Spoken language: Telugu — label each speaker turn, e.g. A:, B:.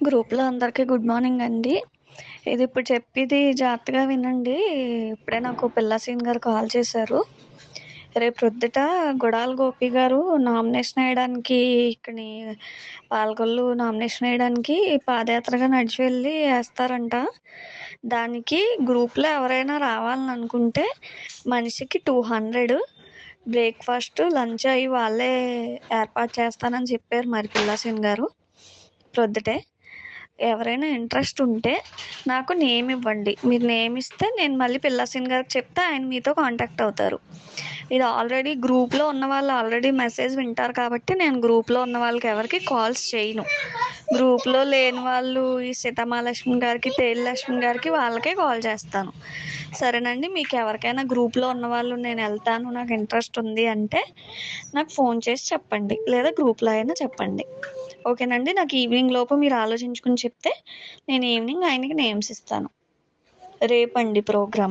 A: గ్రూప్లో అందరికీ గుడ్ మార్నింగ్ అండి. ఇది ఇప్పుడు చెప్పేది జాగ్రత్తగా వినండి. ఇప్పుడే నాకు పిల్లాసీన్ గారు కాల్ చేశారు. రేపు ప్రొద్దుట గుడాల గోపి గారు నామినేషన్ వేయడానికి ఇక్కడి పాలకొల్లు నామినేషన్ వేయడానికి పాదయాత్రగా నడిచి వెళ్ళి వేస్తారంట. దానికి గ్రూప్లో ఎవరైనా రావాలని అనుకుంటే మనిషికి టూ హండ్రెడ్ బ్రేక్ఫాస్ట్ లంచ్ అవి వాళ్ళే ఏర్పాటు చేస్తానని చెప్పారు మరి పిల్లాసీన్ గారు. ప్రొద్దుటే ఎవరైనా ఇంట్రెస్ట్ ఉంటే నాకు నేమ్ ఇవ్వండి. మీరు నేమ్ ఇస్తే నేను మళ్ళీ పిల్లాసిన్ గారికి చెప్తే ఆయన మీతో కాంటాక్ట్ అవుతారు. ఇది ఆల్రెడీ గ్రూప్లో ఉన్న వాళ్ళు ఆల్రెడీ మెసేజ్ వింటారు కాబట్టి నేను గ్రూప్లో ఉన్న వాళ్ళకి ఎవరికి కాల్స్ చేయను. గ్రూప్లో లేని వాళ్ళు ఈ సీతమాలక్ష్మి గారికి తేలిలక్ష్మి గారికి వాళ్ళకే కాల్ చేస్తాను. సరేనండి మీకు ఎవరికైనా గ్రూప్లో ఉన్న వాళ్ళు నేను వెళ్తాను నాకు ఇంట్రెస్ట్ ఉంది అంటే నాకు ఫోన్ చేసి చెప్పండి. లేదా గ్రూప్లో అయినా చెప్పండి. ఓకేనండి నాకు ఈవినింగ్ లోపు మీరు ఆలోచించుకుని చెప్తే నేను ఈవినింగ్ ఆయనకి నేమ్స్ ఇస్తాను. రేపండి ప్రోగ్రామ్.